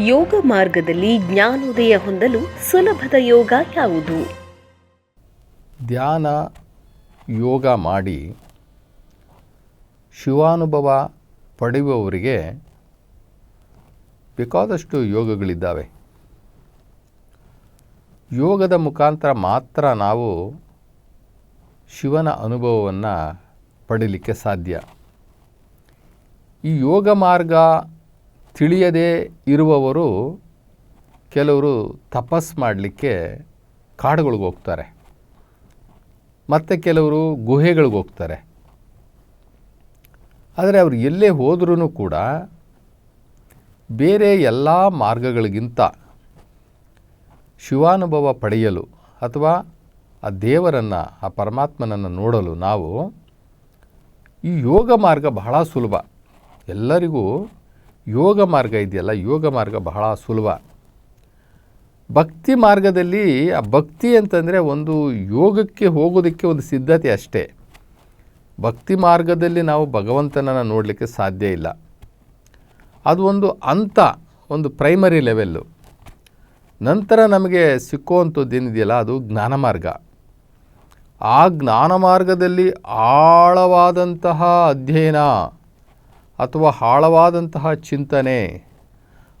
ಯೋಗ ಮಾರ್ಗದಲ್ಲಿ ಜ್ಞಾನೋದಯ ಹೊಂದಲು ಸುಲಭದ ಯೋಗ ಯಾವುದು? ಧ್ಯಾನ, ಯೋಗ ಮಾಡಿ ಶಿವಾನುಭವ ಪಡೆಯುವವರಿಗೆ ಬೇಕಾದಷ್ಟು ಯೋಗಗಳಿದ್ದಾವೆ. ಯೋಗದ ಮುಖಾಂತರ ಮಾತ್ರ ನಾವು ಶಿವನ ಅನುಭವವನ್ನು ಪಡೀಲಿಕ್ಕೆ ಸಾಧ್ಯ. ಈ ಯೋಗ ಮಾರ್ಗ ತಿಳಿಯದೇ ಇರುವವರು ಕೆಲವರು ತಪಸ್ ಮಾಡಲಿಕ್ಕೆ ಕಾಡುಗಳಿಗೆ ಹೋಗ್ತಾರೆ. ಮತ್ತು ಕೆಲವರು ಗುಹೆಗಳಿಗೆ ಹೋಗ್ತಾರೆ. ಆದರೆ ಅವರು ಎಲ್ಲೇ ಹೋದ್ರೂ ಕೂಡ ಬೇರೆ ಎಲ್ಲ ಮಾರ್ಗಗಳಿಗಿಂತ ಶಿವಾನುಭವ ಪಡೆಯಲು ಅಥವಾ ಆ ದೇವರನ್ನು, ಆ ಪರಮಾತ್ಮನನ್ನು ನೋಡಲು ನಾವು ಈ ಯೋಗ ಮಾರ್ಗ ಬಹಳ ಸುಲಭ. ಎಲ್ಲರಿಗೂ ಯೋಗ ಮಾರ್ಗ ಇದೆಯಲ್ಲ, ಯೋಗ ಮಾರ್ಗ ಬಹಳ ಸುಲಭ. ಭಕ್ತಿ ಮಾರ್ಗದಲ್ಲಿ, ಆ ಭಕ್ತಿ ಅಂತಂದರೆ ಒಂದು ಯೋಗಕ್ಕೆ ಹೋಗೋದಕ್ಕೆ ಒಂದು ಸಿದ್ಧತೆ ಅಷ್ಟೇ. ಭಕ್ತಿ ಮಾರ್ಗದಲ್ಲಿ ನಾವು ಭಗವಂತನನ್ನು ನೋಡಲಿಕ್ಕೆ ಸಾಧ್ಯ ಇಲ್ಲ. ಅದು ಒಂದು ಅಂತ ಒಂದು ಪ್ರೈಮರಿ ಲೆವೆಲ್ಲು ನಂತರ ನಮಗೆ ಸಿಕ್ಕುವಂಥದ್ದು ಏನಿದೆಯಲ್ಲ, ಅದು ಜ್ಞಾನ ಮಾರ್ಗ. ಆ ಜ್ಞಾನ ಮಾರ್ಗದಲ್ಲಿ ಆಳವಾದಂತಹ ಅಧ್ಯಯನ ಅಥವಾ ಆಳವಾದಂತಹ ಚಿಂತನೆ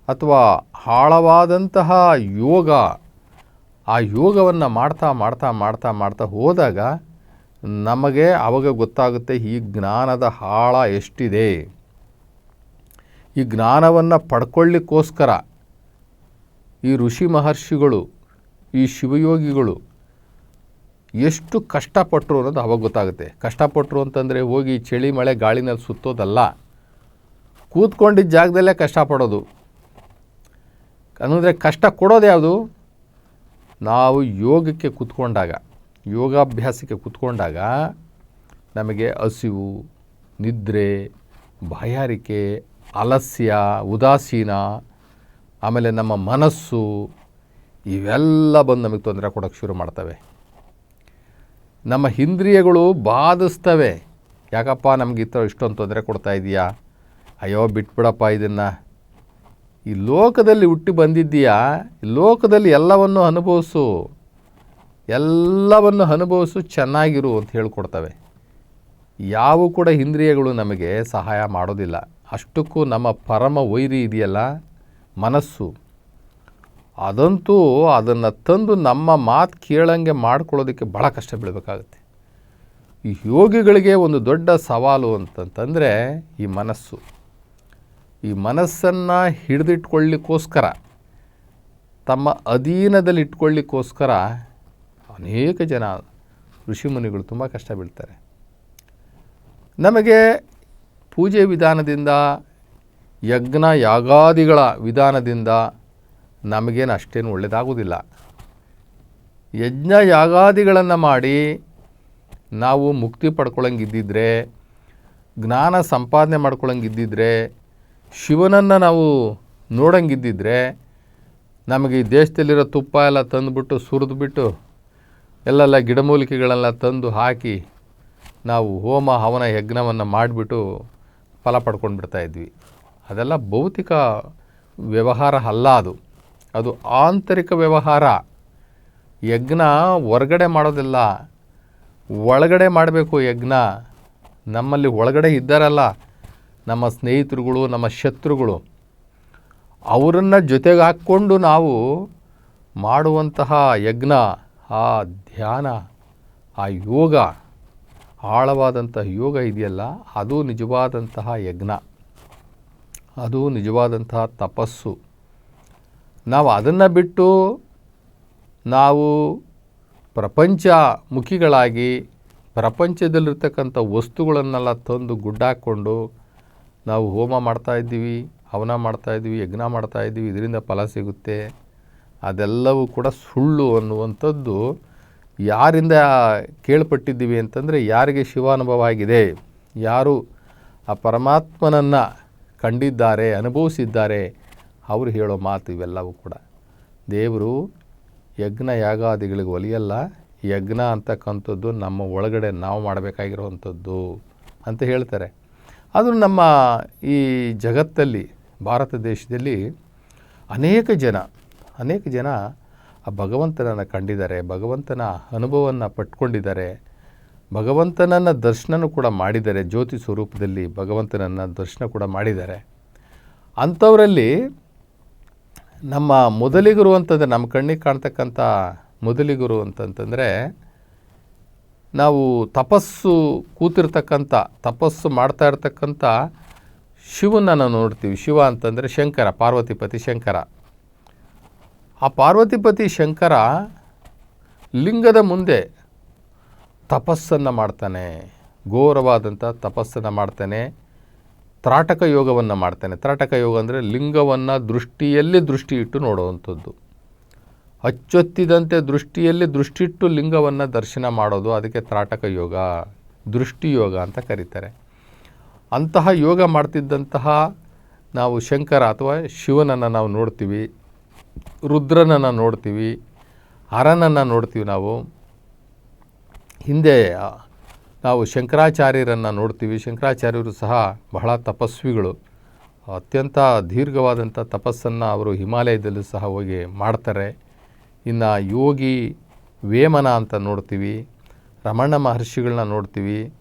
ಅಥವಾ ಆಳವಾದಂತಹ ಯೋಗ, ಆ ಯೋಗವನ್ನು ಮಾಡ್ತಾ ಮಾಡ್ತಾ ಮಾಡ್ತಾ ಮಾಡ್ತಾ ಹೋದಾಗ ನಮಗೆ ಅವಾಗ ಗೊತ್ತಾಗುತ್ತೆ ಈ ಜ್ಞಾನದ ಆಳ ಎಷ್ಟಿದೆ. ಈ ಜ್ಞಾನವನ್ನು ಪಡ್ಕೊಳ್ಳಿಕ್ಕೋಸ್ಕರ ಈ ಋಷಿ ಮಹರ್ಷಿಗಳು, ಈ ಶಿವಯೋಗಿಗಳು ಎಷ್ಟು ಕಷ್ಟಪಟ್ಟರು ಅನ್ನೋದು ಅವಾಗ ಗೊತ್ತಾಗುತ್ತೆ. ಕಷ್ಟಪಟ್ಟರು ಅಂತಂದರೆ ಹೋಗಿ ಚಳಿ ಮಳೆ ಗಾಳಿನಲ್ಲಿ ಸುತ್ತೋದಲ್ಲ. ಕೂತ್ಕೊಂಡಿದ್ದ ಜಾಗದಲ್ಲೇ ಕಷ್ಟಪಡೋದು ಅಂದರೆ ಕಷ್ಟ ಕೊಡೋದು ಯಾವುದು? ನಾವು ಯೋಗಕ್ಕೆ ಕೂತ್ಕೊಂಡಾಗ, ಯೋಗಾಭ್ಯಾಸಕ್ಕೆ ಕೂತ್ಕೊಂಡಾಗ ನಮಗೆ ಹಸಿವು, ನಿದ್ರೆ, ಬಾಯಾರಿಕೆ, ಅಲಸ್ಯ, ಉದಾಸೀನ, ಆಮೇಲೆ ನಮ್ಮ ಮನಸ್ಸು ಇವೆಲ್ಲ ಬಂದು ನಮಗೆ ತೊಂದರೆ ಕೊಡೋಕ್ಕೆ ಶುರು ಮಾಡ್ತವೆ. ನಮ್ಮ ಇಂದ್ರಿಯಗಳು ಬಾಧಿಸ್ತವೆ. ಯಾಕಪ್ಪ ನಮಗೆ ಈ ಥರ ಇಷ್ಟೊಂದು ತೊಂದರೆ ಕೊಡ್ತಾ ಇದೆಯಾ? ಅಯ್ಯೋ, ಬಿಟ್ಬಿಡಪ್ಪ ಇದನ್ನು. ಈ ಲೋಕದಲ್ಲಿ ಹುಟ್ಟಿ ಬಂದಿದ್ದೀಯಾ? ಲೋಕದಲ್ಲಿ ಎಲ್ಲವನ್ನು ಅನುಭವಿಸು. ಎಲ್ಲವನ್ನು ಅನುಭವಿಸು, ಚೆನ್ನಾಗಿರು ಅಂತ ಹೇಳ್ಕೊಡ್ತವೆ. ಯಾವ ಕೂಡ ಇಂದ್ರಿಯಗಳು ನಮಗೆ ಸಹಾಯ ಮಾಡೋದಿಲ್ಲ. ಅಷ್ಟಕ್ಕೂ ನಮ್ಮ ಪರಮ ವೈರಿ ಇದೆಯಲ್ಲ? ಮನಸ್ಸು. ಅದಂತೂ ಅದನ್ನು ತಂದು ನಮ್ಮ ಮಾತು ಕೇಳಂಗೆ ಮಾಡ್ಕೊಳ್ಳೋದಕ್ಕೆ ಭಾಳ ಕಷ್ಟ ಬೀಳಬೇಕಾಗುತ್ತೆ ಈ ಯೋಗಿಗಳಿಗೆ ಒಂದು ದೊಡ್ಡ ಸವಾಲು ಅಂತಂತಂದರೆ ಈ ಮನಸ್ಸು. ಈ ಮನಸ್ಸನ್ನು ಹಿಡಿದಿಟ್ಕೊಳ್ಳಿಕ್ಕೋಸ್ಕರ, ತಮ್ಮ ಅಧೀನದಲ್ಲಿ ಇಟ್ಕೊಳ್ಳಿಕ್ಕೋಸ್ಕರ ಅನೇಕ ಜನ ಋಷಿಮುನಿಗಳು ತುಂಬ ಕಷ್ಟ ಬೀಳ್ತಾರೆ. ನಮಗೆ ಪೂಜೆ ವಿಧಾನದಿಂದ, ಯಜ್ಞ ಯಾಗಾದಿಗಳ ವಿಧಾನದಿಂದ ನಮಗೇನು ಅಷ್ಟೇನು ಒಳ್ಳೆಯದಾಗುವುದಿಲ್ಲ ಯಜ್ಞ ಯಾಗಾದಿಗಳನ್ನು ಮಾಡಿ ನಾವು ಮುಕ್ತಿ ಪಡ್ಕೊಳ್ಳಂಗಿದ್ದಿದ್ರೆ ಜ್ಞಾನ ಸಂಪಾದನೆ ಮಾಡ್ಕೊಳ್ಳಂಗಿದ್ದಿದ್ರೆ ಶಿವನನ್ನು ನಾವು ನೋಡಂಗಿದ್ದಿದ್ರೆ ನಮಗೆ ಈ ದೇಶದಲ್ಲಿರೋ ತುಪ್ಪ ಎಲ್ಲ ತಂದುಬಿಟ್ಟು, ಸುರಿದ್ಬಿಟ್ಟು, ಎಲ್ಲೆಲ್ಲ ಗಿಡಮೂಲಿಕೆಗಳೆಲ್ಲ ತಂದು ಹಾಕಿ ನಾವು ಹೋಮ, ಹವನ, ಯಜ್ಞವನ್ನು ಮಾಡಿಬಿಟ್ಟು ಫಲ ಪಡ್ಕೊಂಡು ಬಿಡ್ತಾ ಇದ್ವಿ. ಅದೆಲ್ಲ ಭೌತಿಕ ವ್ಯವಹಾರ ಅಲ್ಲ ಅದು. ಅದು ಆಂತರಿಕ ವ್ಯವಹಾರ. ಯಜ್ಞ ಹೊರಗಡೆ ಮಾಡೋದಿಲ್ಲ. ಒಳಗಡೆ ಮಾಡಬೇಕು ಯಜ್ಞ. ನಮ್ಮಲ್ಲಿ ಒಳಗಡೆ ಇದ್ದಾರಲ್ಲ ನಮ್ಮ ಸ್ನೇಹಿತರುಗಳು, ನಮ್ಮ ಶತ್ರುಗಳು, ಅವರನ್ನು ಜೊತೆಗೆ ಹಾಕ್ಕೊಂಡು ನಾವು ಮಾಡುವಂತಹ ಯಜ್ಞ, ಆ ಧ್ಯಾನ, ಆ ಯೋಗ, ಆಳವಾದಂತಹ ಯೋಗ ಇದೆಯಲ್ಲ, ಅದು ನಿಜವಾದಂತಹ ಯಜ್ಞ. ಅದು ನಿಜವಾದಂತಹ ತಪಸ್ಸು. ನಾವು ಅದನ್ನು ಬಿಟ್ಟು ನಾವು ಪ್ರಪಂಚ ಮುಖಿಗಳಾಗಿ ಪ್ರಪಂಚದಲ್ಲಿರ್ತಕ್ಕಂಥ ವಸ್ತುಗಳನ್ನೆಲ್ಲ ತಂದು ಗುಡ್ಡಾಕ್ಕೊಂಡು ನಾವು ಹೋಮ ಮಾಡ್ತಾ ಇದ್ದೀವಿ, ಹವನ ಮಾಡ್ತಾ ಇದ್ದೀವಿ, ಯಜ್ಞ ಮಾಡ್ತಾ ಇದ್ದೀವಿ, ಇದರಿಂದ ಫಲ ಸಿಗುತ್ತೆ. ಅದೆಲ್ಲವೂ ಕೂಡ ಸುಳ್ಳು ಅನ್ನುವಂಥದ್ದು ಯಾರಿಂದ ಕೇಳ್ಪಟ್ಟಿದ್ದೀವಿ ಅಂತಂದರೆ ಯಾರಿಗೆ ಶಿವಾನುಭವ ಆಗಿದೆ? ಯಾರು ಆ ಪರಮಾತ್ಮನನ್ನು ಕಂಡಿದ್ದಾರೆ, ಅನುಭವಿಸಿದ್ದಾರೆ? ಅವರು ಹೇಳೋ ಮಾತು ಇವೆಲ್ಲವೂ ಕೂಡ. ದೇವರು ಯಜ್ಞ ಯಾಗಾದಿಗಳಿಗೆ ಒಲಿಯಲ್ಲ, ಯಜ್ಞ ಅಂತಕ್ಕಂಥದ್ದು ನಮ್ಮ ಒಳಗಡೆ ನಾವು ಮಾಡಬೇಕಾಗಿರುವಂಥದ್ದು ಅಂತ ಹೇಳ್ತಾರೆ. ಅದು ನಮ್ಮ ಈ ಜಗತ್ತಲ್ಲಿ, ಭಾರತ ದೇಶದಲ್ಲಿ ಅನೇಕ ಜನ ಅನೇಕ ಜನ ಆ ಭಗವಂತನನ್ನು ಕಂಡಿದ್ದಾರೆ, ಭಗವಂತನ ಅನುಭವವನ್ನು ಪಟ್ಕೊಂಡಿದ್ದಾರೆ, ಭಗವಂತನನ್ನು ದರ್ಶನ ಕೂಡ ಮಾಡಿದ್ದಾರೆ, ಜ್ಯೋತಿ ಸ್ವರೂಪದಲ್ಲಿ ಭಗವಂತನನ್ನು ದರ್ಶನ ಕೂಡ ಮಾಡಿದ್ದಾರೆ. ಅಂಥವರಲ್ಲಿ ನಮ್ಮ ಮೊದಲಿಗರು ಅಂತಂದರೆ, ನಮ್ಮ ಕಣ್ಣಿಗೆ ಕಾಣ್ತಕ್ಕಂಥ ಮೊದಲಿಗರು ಅಂತಂತಂದರೆ ನಾವು ತಪಸ್ಸು ಕೂತಿರ್ತಕ್ಕಂಥ, ತಪಸ್ಸು ಮಾಡ್ತಾ ಇರ್ತಕ್ಕಂಥ ಶಿವನ ನಾವು ನೋಡ್ತೀವಿ. ಶಿವ ಅಂತಂದರೆ ಶಂಕರ, ಪಾರ್ವತಿಪತಿ ಶಂಕರ. ಆ ಪಾರ್ವತಿಪತಿ ಶಂಕರ ಲಿಂಗದ ಮುಂದೆ ತಪಸ್ಸನ್ನು ಮಾಡ್ತಾನೆ. ಘೋರವಾದಂಥ ತಪಸ್ಸನ್ನು ಮಾಡ್ತಾನೆ. ತ್ರಾಟಕ ಯೋಗವನ್ನು ಮಾಡ್ತಾನೆ. ತ್ರಾಟಕ ಯೋಗ ಅಂದರೆ ಲಿಂಗವನ್ನು ದೃಷ್ಟಿಯಲ್ಲಿ ದೃಷ್ಟಿ ಇಟ್ಟು ನೋಡುವಂಥದ್ದು. ಅಚ್ಚೊತ್ತಿದಂತೆ ದೃಷ್ಟಿಯಲ್ಲಿ ದೃಷ್ಟಿಟ್ಟು ಲಿಂಗವನ್ನು ದರ್ಶನ ಮಾಡೋದು ಅದಕ್ಕೆ ತ್ರಾಟಕ ಯೋಗ, ದೃಷ್ಟಿ ಯೋಗ ಅಂತ ಕರೀತಾರೆ. ಅಂತಹ ಯೋಗ ಮಾಡ್ತಿದ್ದಂತಹ ನಾವು ಶಂಕರ ಅಥವಾ ಶಿವನನ್ನು ನಾವು ನೋಡ್ತೀವಿ, ರುದ್ರನನ್ನು ನೋಡ್ತೀವಿ, ಹರನನ್ನು ನೋಡ್ತೀವಿ ನಾವು. ಹಿಂದೆ ನಾವು ಶಂಕರಾಚಾರ್ಯರನ್ನು ನೋಡ್ತೀವಿ. ಶಂಕರಾಚಾರ್ಯರು ಸಹ ಬಹಳ ತಪಸ್ವಿಗಳು. ಅತ್ಯಂತ ದೀರ್ಘವಾದಂಥ ತಪಸ್ಸನ್ನು ಅವರು ಹಿಮಾಲಯದಲ್ಲೂ ಸಹ ಹೋಗಿ ಮಾಡ್ತಾರೆ. ಇನ್ನು ಯೋಗಿ ವೇಮನ ಅಂತ ನೋಡ್ತೀವಿ, ರಮಣ ಮಹರ್ಷಿಗಳನ್ನ ನೋಡ್ತೀವಿ,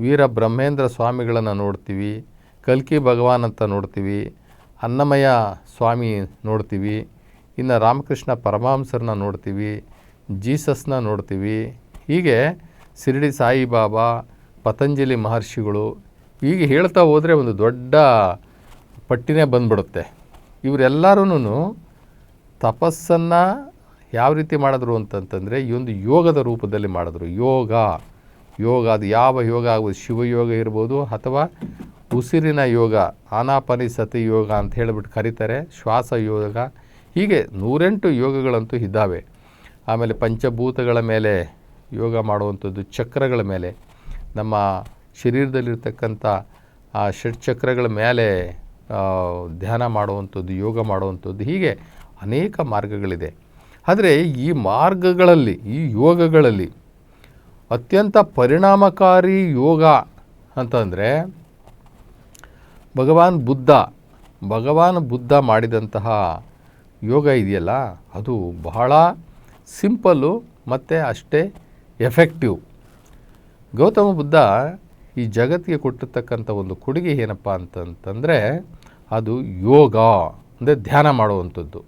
ವೀರ ಬ್ರಹ್ಮೇಂದ್ರ ಸ್ವಾಮಿಗಳನ್ನು ನೋಡ್ತೀವಿ, ಕಲ್ಕಿ ಭಗವಾನ್ ಅಂತ ನೋಡ್ತೀವಿ, ಅನ್ನಮಯ ಸ್ವಾಮಿ ನೋಡ್ತೀವಿ, ಇನ್ನು ರಾಮಕೃಷ್ಣ ಪರಮಹಂಸರನ್ನ ನೋಡ್ತೀವಿ, ಜೀಸಸ್ನ ನೋಡ್ತೀವಿ. ಹೀಗೆ ಶಿರಡಿ ಸಾಯಿಬಾಬಾ, ಪತಂಜಲಿ ಮಹರ್ಷಿಗಳು ಹೀಗೆ ಹೇಳ್ತಾ ಹೋದರೆ ಒಂದು ದೊಡ್ಡ ಪಟ್ಟಿನೇ ಬಂದ್ಬಿಡುತ್ತೆ. ಇವರೆಲ್ಲರೂ ತಪಸ್ಸನ್ನು ಯಾವ ರೀತಿ ಮಾಡಿದ್ರು ಅಂತಂತಂದರೆ, ಈ ಒಂದು ಯೋಗದ ರೂಪದಲ್ಲಿ ಮಾಡಿದ್ರು. ಯೋಗ ಯೋಗ ಅದು ಯಾವ ಯೋಗ ಆಗ್ಬೋದು? ಶಿವಯೋಗ ಇರ್ಬೋದು ಅಥವಾ ಉಸಿರಿನ ಯೋಗ ಆನಾಪಾನಿ ಸತಿ ಯೋಗ ಅಂತ ಹೇಳಿಬಿಟ್ಟು ಕರೀತಾರೆ, ಶ್ವಾಸ ಯೋಗ. ಹೀಗೆ ನೂರೆಂಟು ಯೋಗಗಳಂತೂ ಇದ್ದಾವೆ. ಆಮೇಲೆ ಪಂಚಭೂತಗಳ ಮೇಲೆ ಯೋಗ ಮಾಡುವಂಥದ್ದು, ಚಕ್ರಗಳ ಮೇಲೆ. ನಮ್ಮ ಶರೀರದಲ್ಲಿರ್ತಕ್ಕಂಥ, ಆ ಷಟ್ಚಕ್ರಗಳ ಮೇಲೆ ಧ್ಯಾನ ಮಾಡುವಂಥದ್ದು, ಯೋಗ ಮಾಡುವಂಥದ್ದು ಹೀಗೆ ಅನೇಕ ಮಾರ್ಗಗಳಿದೆ. ಆದರೆ ಈ ಮಾರ್ಗಗಳಲ್ಲಿ, ಈ ಯೋಗಗಳಲ್ಲಿ ಅತ್ಯಂತ ಪರಿಣಾಮಕಾರಿ ಯೋಗ ಅಂತಂದರೆ ಭಗವಾನ್ ಬುದ್ಧ ಭಗವಾನ್ ಬುದ್ಧ ಮಾಡಿದಂತಹ ಯೋಗ ಇದೆಯಲ್ಲ, ಅದು ಬಹಳ ಸಿಂಪಲ್ಲು ಮತ್ತು ಅಷ್ಟೇ ಎಫೆಕ್ಟಿವ್. ಗೌತಮ ಬುದ್ಧ ಈ ಜಗತ್ತಿಗೆ ಕೊಟ್ಟಿರ್ತಕ್ಕಂಥ ಒಂದು ಕೊಡುಗೆ ಏನಪ್ಪ ಅಂತಂತಂದರೆ ಅದು ಯೋಗ, ಅಂದರೆ ಧ್ಯಾನ ಮಾಡುವಂಥದ್ದು.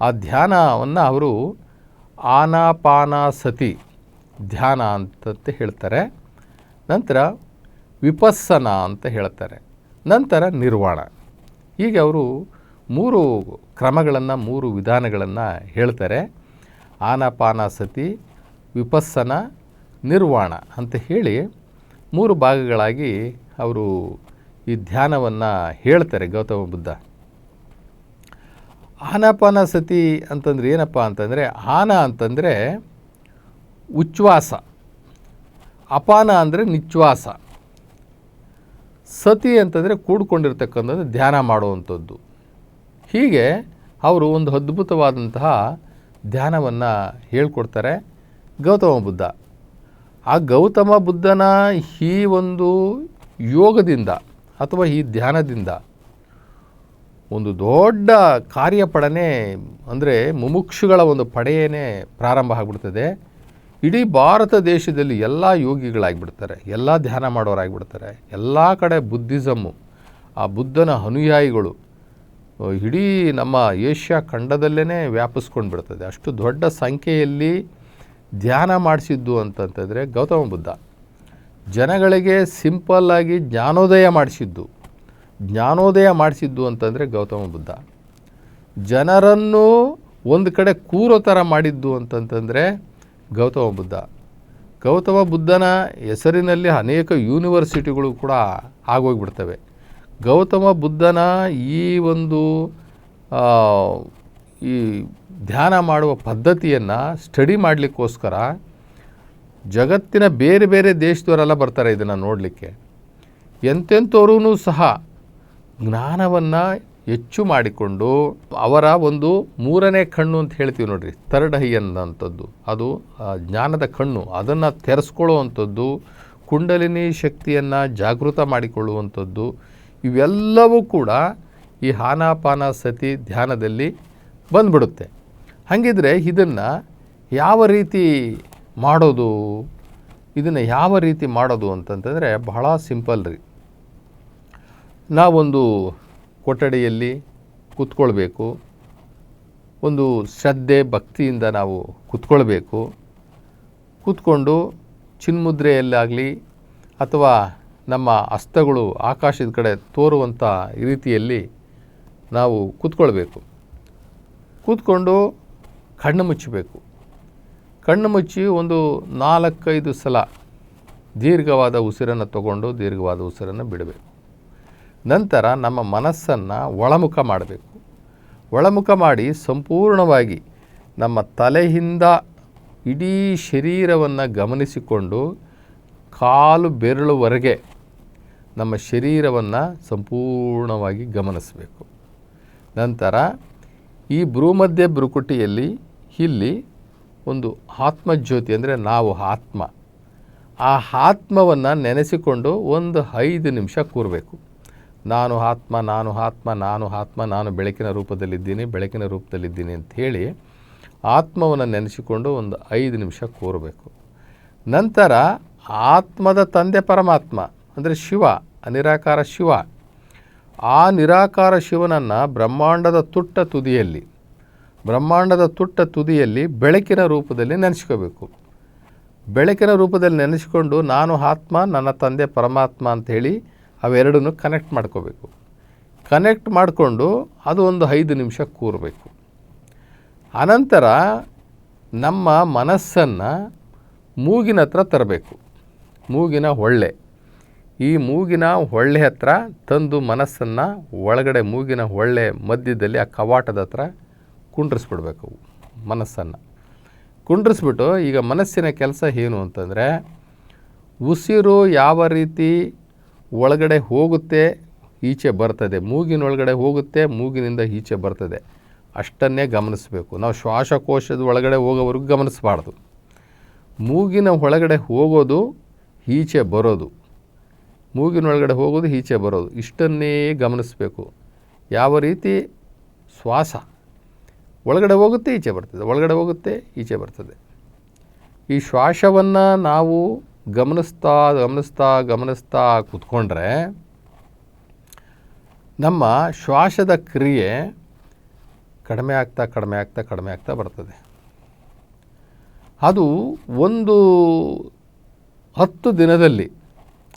ಆ ಧ್ಯಾನವನ್ನು ಅವರು ಆನಾಪಾನಸತಿ ಧ್ಯಾನ ಅಂತ ಹೇಳ್ತಾರೆ. ನಂತರ ವಿಪಸ್ಸನ ಅಂತ ಹೇಳ್ತಾರೆ. ನಂತರ ನಿರ್ವಾಣ. ಹೀಗೆ ಅವರು ಮೂರು ಕ್ರಮಗಳನ್ನು, ಮೂರು ವಿಧಾನಗಳನ್ನು ಹೇಳ್ತಾರೆ. ಆನಾಪಾನಸತಿ, ವಿಪಸ್ಸನ, ನಿರ್ವಾಣ ಅಂತ ಹೇಳಿ ಮೂರು ಭಾಗಗಳಾಗಿ ಅವರು ಈ ಧ್ಯಾನವನ್ನು ಹೇಳ್ತಾರೆ ಗೌತಮ ಬುದ್ಧ. ಆನಾಪಾನಸತಿ ಅಂತಂದ್ರೆ ಏನಪ್ಪ ಅಂತಂದರೆ, ಆನ ಅಂತಂದರೆ ಉಚ್ಛ್ವಾಸ. ಅಪಾನ ಅಂದರೆ ನಿಚ್ಛ್ವಾಸ. ಸತಿ ಅಂತಂದರೆ ಕೂಡ್ಕೊಂಡಿರ್ತಕ್ಕಂಥದ್ದು ಧ್ಯಾನ ಮಾಡುವಂಥದ್ದು. ಹೀಗೆ ಅವರು ಒಂದು ಅದ್ಭುತವಾದಂತಹ ಧ್ಯಾನವನ್ನು ಹೇಳ್ಕೊಡ್ತಾರೆ ಗೌತಮ ಬುದ್ಧ. ಆ ಗೌತಮ ಬುದ್ಧನ ಈ ಒಂದು ಯೋಗದಿಂದ ಅಥವಾ ಈ ಧ್ಯಾನದಿಂದ ಒಂದು ದೊಡ್ಡ ಕಾರ್ಯಪಡನೆ ಅಂದರೆ ಮುಮುಕ್ಷುಗಳ ಒಂದು ಪಡೆಯೇ ಪ್ರಾರಂಭ ಆಗಿಬಿಡ್ತದೆ. ಇಡೀ ಭಾರತ ದೇಶದಲ್ಲಿ ಎಲ್ಲ ಯೋಗಿಗಳಾಗಿಬಿಡ್ತಾರೆ, ಎಲ್ಲ ಧ್ಯಾನ ಮಾಡೋರಾಗಿಬಿಡ್ತಾರೆ, ಎಲ್ಲ ಕಡೆ ಬುದ್ಧಿಸಮ್ಮು ಆ ಬುದ್ಧನ ಅನುಯಾಯಿಗಳು ಇಡೀ ನಮ್ಮ ಏಷ್ಯಾ ಖಂಡದಲ್ಲೇ ವ್ಯಾಪಿಸ್ಕೊಂಡು ಬಿಡ್ತದೆ ಅಷ್ಟು ದೊಡ್ಡ ಸಂಖ್ಯೆಯಲ್ಲಿ ಧ್ಯಾನ ಮಾಡಿಸಿದ್ದು ಅಂತಂತಂದರೆ ಗೌತಮ ಬುದ್ಧ. ಜನಗಳಿಗೆ ಸಿಂಪಲ್ಲಾಗಿ ಜ್ಞಾನೋದಯ ಮಾಡಿಸಿದ್ದು. ಜ್ಞಾನೋದಯ ಮಾಡಿಸಿದ್ದು ಅಂತಂದರೆ ಗೌತಮ ಬುದ್ಧ. ಜನರನ್ನು ಒಂದು ಕಡೆ ಕೂರೋ ಥರ ಮಾಡಿದ್ದು ಅಂತಂತಂದರೆ ಗೌತಮ ಬುದ್ಧ. ಗೌತಮ ಬುದ್ಧನ ಹೆಸರಿನಲ್ಲಿ ಅನೇಕ ಯೂನಿವರ್ಸಿಟಿಗಳು ಕೂಡ ಆಗೋಗ್ಬಿಡ್ತವೆ. ಗೌತಮ ಬುದ್ಧನ ಈ ಒಂದು ಈ ಧ್ಯಾನ ಮಾಡುವ ಪದ್ಧತಿಯನ್ನು ಸ್ಟಡಿ ಮಾಡಲಿಕ್ಕೋಸ್ಕರ ಜಗತ್ತಿನ ಬೇರೆ ಬೇರೆ ದೇಶದವರೆಲ್ಲ ಬರ್ತಾರೆ ಇದನ್ನು ನೋಡಲಿಕ್ಕೆ. ಎಂತೆಂಥವ್ರೂ ಸಹ ಜ್ಞಾನವನ್ನು ಹೆಚ್ಚು ಮಾಡಿಕೊಂಡು ಅವರ ಒಂದು ಮೂರನೇ ಕಣ್ಣು ಅಂತ ಹೇಳ್ತೀವಿ ನೋಡ್ರಿ ಥರ್ಡ್ ಹೈ ಅನ್ನೋಂಥದ್ದು ಅದು ಜ್ಞಾನದ ಕಣ್ಣು. ಅದನ್ನು ತೆರೆಸ್ಕೊಳ್ಳುವಂಥದ್ದು, ಕುಂಡಲಿನಿ ಶಕ್ತಿಯನ್ನು ಜಾಗೃತ ಮಾಡಿಕೊಳ್ಳುವಂಥದ್ದು, ಇವೆಲ್ಲವೂ ಕೂಡ ಈ ಹಾನಾಪಾನ ಸತಿ ಧ್ಯಾನದಲ್ಲಿ ಬಂದ್ಬಿಡುತ್ತೆ. ಹಾಗಿದ್ರೆ ಇದನ್ನು ಯಾವ ರೀತಿ ಮಾಡೋದು, ಇದನ್ನು ಯಾವ ರೀತಿ ಮಾಡೋದು ಅಂತಂತಂದರೆ ಬಹಳ ಸಿಂಪಲ್ ರೀ. ನಾವೊಂದು ಕೊಠಡಿಯಲ್ಲಿ ಕೂತ್ಕೊಳ್ಬೇಕು. ಒಂದು ಶ್ರದ್ಧೆ, ಭಕ್ತಿಯಿಂದ ನಾವು ಕೂತ್ಕೊಳ್ಬೇಕು. ಕೂತ್ಕೊಂಡು ಚಿನ್ಮುದ್ರೆಯಲ್ಲಾಗಲಿ ಅಥವಾ ನಮ್ಮ ಹಸ್ತಗಳು ಆಕಾಶದ ಕಡೆ ತೋರುವಂಥ ರೀತಿಯಲ್ಲಿ ನಾವು ಕೂತ್ಕೊಳ್ಬೇಕು. ಕೂತ್ಕೊಂಡು ಕಣ್ಣು ಮುಚ್ಚಬೇಕು. ಕಣ್ಣು ಮುಚ್ಚಿ ಒಂದು ನಾಲ್ಕೈದು ಸಲ ದೀರ್ಘವಾದ ಉಸಿರನ್ನು ತಗೊಂಡು ದೀರ್ಘವಾದ ಉಸಿರನ್ನು ಬಿಡಬೇಕು. ನಂತರ ನಮ್ಮ ಮನಸ್ಸನ್ನು ಒಳಮುಖ ಮಾಡಬೇಕು. ಒಳಮುಖ ಮಾಡಿ ಸಂಪೂರ್ಣವಾಗಿ ನಮ್ಮ ತಲೆಯಿಂದ ಇಡೀ ಶರೀರವನ್ನು ಗಮನಿಸಿಕೊಂಡು ಕಾಲು ಬೆರಳುವರೆಗೆ ನಮ್ಮ ಶರೀರವನ್ನು ಸಂಪೂರ್ಣವಾಗಿ ಗಮನಿಸಬೇಕು. ನಂತರ ಈ ಭ್ರೂಮಧ್ಯ ಭ್ರುಕುಟಿಯಲ್ಲಿ ಇಲ್ಲಿ ಒಂದು ಆತ್ಮಜ್ಯೋತಿ ಅಂದರೆ ನಾವು ಆತ್ಮ. ಆ ಆತ್ಮವನ್ನು ನೆನೆಸಿಕೊಂಡು ಒಂದು ಐದು ನಿಮಿಷ ಕೂರಬೇಕು. ನಾನು ಆತ್ಮ ನಾನು ಆತ್ಮ ನಾನು ಆತ್ಮ, ನಾನು ಬೆಳಕಿನ ರೂಪದಲ್ಲಿದ್ದೀನಿ ಬೆಳಕಿನ ರೂಪದಲ್ಲಿದ್ದೀನಿ ಅಂತ ಹೇಳಿ ಆತ್ಮವನ್ನು ನೆನೆಸಿಕೊಂಡು ಒಂದು ಐದು ನಿಮಿಷ ಕೂರಬೇಕು. ನಂತರ ಆತ್ಮದ ತಂದೆ ಪರಮಾತ್ಮ, ಅಂದರೆ ಶಿವ ನಿರಾಕಾರ ಶಿವ, ಆ ನಿರಾಕಾರ ಶಿವನನ್ನು ಬ್ರಹ್ಮಾಂಡದ ತುಟ್ಟ ತುದಿಯಲ್ಲಿ, ಬ್ರಹ್ಮಾಂಡದ ತುಟ್ಟ ತುದಿಯಲ್ಲಿ ಬೆಳಕಿನ ರೂಪದಲ್ಲಿ ನೆನೆಸ್ಕೋಬೇಕು. ಬೆಳಕಿನ ರೂಪದಲ್ಲಿ ನೆನೆಸ್ಕೊಂಡು ನಾನು ಆತ್ಮ, ನನ್ನ ತಂದೆ ಪರಮಾತ್ಮ ಅಂಥೇಳಿ ಅವೆರಡನ್ನು ಕನೆಕ್ಟ್ ಮಾಡ್ಕೋಬೇಕು. ಕನೆಕ್ಟ್ ಮಾಡಿಕೊಂಡು ಅದು ಒಂದು ಐದು ನಿಮಿಷ ಕೂರಬೇಕು. ಅನಂತರ ನಮ್ಮ ಮನಸ್ಸನ್ನು ಮೂಗಿನ ಹತ್ರ ತರಬೇಕು. ಮೂಗಿನ ಹೊಳ್ಳೆ. ಈ ಮೂಗಿನ ಹೊಳ್ಳೆ ಹತ್ರ ತಂದು ಮನಸ್ಸನ್ನು ಒಳಗಡೆ ಮೂಗಿನ ಹೊಳ್ಳೆ ಮಧ್ಯದಲ್ಲಿ ಆ ಕವಾಟದ ಹತ್ರ ಕುಂಡ್ರಿಸ್ಬಿಡ್ಬೇಕು ಮನಸ್ಸನ್ನು. ಕುಂಡ್ರಿಸ್ಬಿಟ್ಟು ಈಗ ಮನಸ್ಸಿನ ಕೆಲಸ ಏನು ಅಂತಂದರೆ, ಉಸಿರು ಯಾವ ರೀತಿ ಒಳಗಡೆ ಹೋಗುತ್ತೆ, ಈಚೆ ಬರ್ತದೆ. ಮೂಗಿನೊಳಗಡೆ ಹೋಗುತ್ತೆ, ಮೂಗಿನಿಂದ ಈಚೆ ಬರ್ತದೆ. ಅಷ್ಟನ್ನೇ ಗಮನಿಸಬೇಕು. ನಾವು ಶ್ವಾಸಕೋಶದ ಒಳಗಡೆ ಹೋಗೋವರೆಗೂ ಗಮನಿಸಬಾರ್ದು. ಮೂಗಿನ ಒಳಗಡೆ ಹೋಗೋದು, ಈಚೆ ಬರೋದು. ಮೂಗಿನೊಳಗಡೆ ಹೋಗೋದು, ಈಚೆ ಬರೋದು. ಇಷ್ಟನ್ನೇ ಗಮನಿಸಬೇಕು. ಯಾವ ರೀತಿ? ಶ್ವಾಸ. ಒಳಗಡೆ ಹೋಗುತ್ತೆ, ಈಚೆ ಬರ್ತದೆ. ಒಳಗಡೆ ಹೋಗುತ್ತೆ, ಈಚೆ ಬರ್ತದೆ. ಈ ಶ್ವಾಸವನ್ನು ನಾವು ಗಮನಿಸ್ತಾ ಗಮನಿಸ್ತಾ ಗಮನಿಸ್ತಾ ಕೂತ್ಕೊಂಡ್ರೆ ನಮ್ಮ ಶ್ವಾಸದ ಕ್ರಿಯೆ ಕಡಿಮೆ ಆಗ್ತಾ ಕಡಿಮೆ ಆಗ್ತಾ ಕಡಿಮೆ ಆಗ್ತಾ ಬರ್ತದೆ. ಅದು ಒಂದು ಹತ್ತು ದಿನದಲ್ಲಿ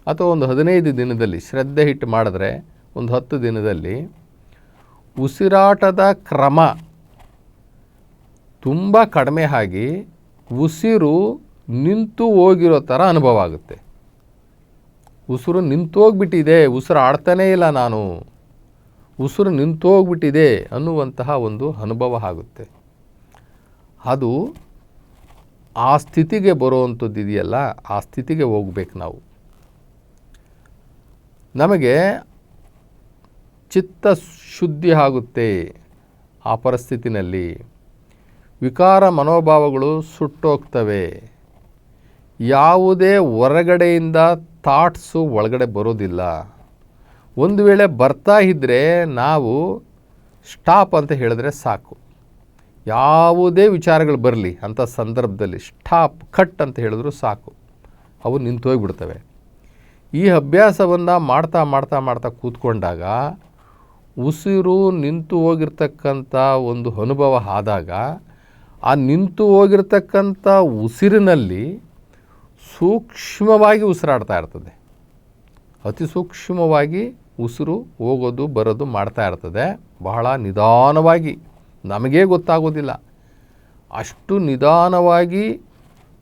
ಅಥವಾ ಒಂದು ಹದಿನೈದು ದಿನದಲ್ಲಿ ಶ್ರದ್ಧೆ ಹಿಟ್ಟು ಮಾಡಿದ್ರೆ ಒಂದು ಹತ್ತು ದಿನದಲ್ಲಿ ಉಸಿರಾಟದ ಕ್ರಮ ತುಂಬ ಕಡಿಮೆ ಆಗಿ ಉಸಿರು ನಿಂತು ಹೋಗಿರೋ ಥರ ಅನುಭವ ಆಗುತ್ತೆ. ಉಸಿರು ನಿಂತೋಗ್ಬಿಟ್ಟಿದೆ, ಉಸಿರು ಆಡ್ತಾನೇ ಇಲ್ಲ ನಾನು. ಉಸಿರು ನಿಂತೋಗ್ಬಿಟ್ಟಿದೆ ಅನ್ನುವಂತಹ ಒಂದು ಅನುಭವ ಆಗುತ್ತೆ. ಅದು ಆ ಸ್ಥಿತಿಗೆ ಬರುವಂಥದ್ದು ಇದೆಯಲ್ಲ, ಆ ಸ್ಥಿತಿಗೆ ಹೋಗ್ಬೇಕು ನಾವು. ನಮಗೆ ಚಿತ್ತ ಶುದ್ಧಿ ಆಗುತ್ತೆ ಆ ಪರಿಸ್ಥಿತಿನಲ್ಲಿ. ವಿಕಾರ ಮನೋಭಾವಗಳು ಸುಟ್ಟೋಗ್ತವೆ. ಯಾವುದೇ ಹೊರಗಡೆಯಿಂದ ಥಾಟ್ಸು ಒಳಗಡೆ ಬರೋದಿಲ್ಲ. ಒಂದು ವೇಳೆ ಬರ್ತಾ ಇದ್ದರೆ ನಾವು ಸ್ಟಾಪ್ ಅಂತ ಹೇಳಿದ್ರೆ ಸಾಕು. ಯಾವುದೇ ವಿಚಾರಗಳು ಬರಲಿ ಅಂಥ ಸಂದರ್ಭದಲ್ಲಿ ಸ್ಟಾಪ್ ಕಟ್ ಅಂತ ಹೇಳಿದ್ರು ಸಾಕು. ಅವು ನಿಂತೋಗ್ಬಿಡ್ತವೆ. ಈ ಅಭ್ಯಾಸವನ್ನು ಮಾಡ್ತಾ ಮಾಡ್ತಾ ಮಾಡ್ತಾ ಕೂತ್ಕೊಂಡಾಗ ಉಸಿರು ನಿಂತು ಹೋಗಿರ್ತಕ್ಕಂಥ ಒಂದು ಅನುಭವ ಆದಾಗ ಆ ನಿಂತು ಹೋಗಿರ್ತಕ್ಕಂಥ ಉಸಿರಿನಲ್ಲಿ ಸೂಕ್ಷ್ಮವಾಗಿ ಉಸಿರಾಡ್ತಾ ಇರ್ತದೆ. ಅತಿ ಸೂಕ್ಷ್ಮವಾಗಿ ಉಸಿರು ಹೋಗೋದು, ಬರೋದು ಮಾಡ್ತಾ ಇರ್ತದೆ. ಬಹಳ ನಿಧಾನವಾಗಿ. ನಮಗೇ ಗೊತ್ತಾಗೋದಿಲ್ಲ. ಅಷ್ಟು ನಿಧಾನವಾಗಿ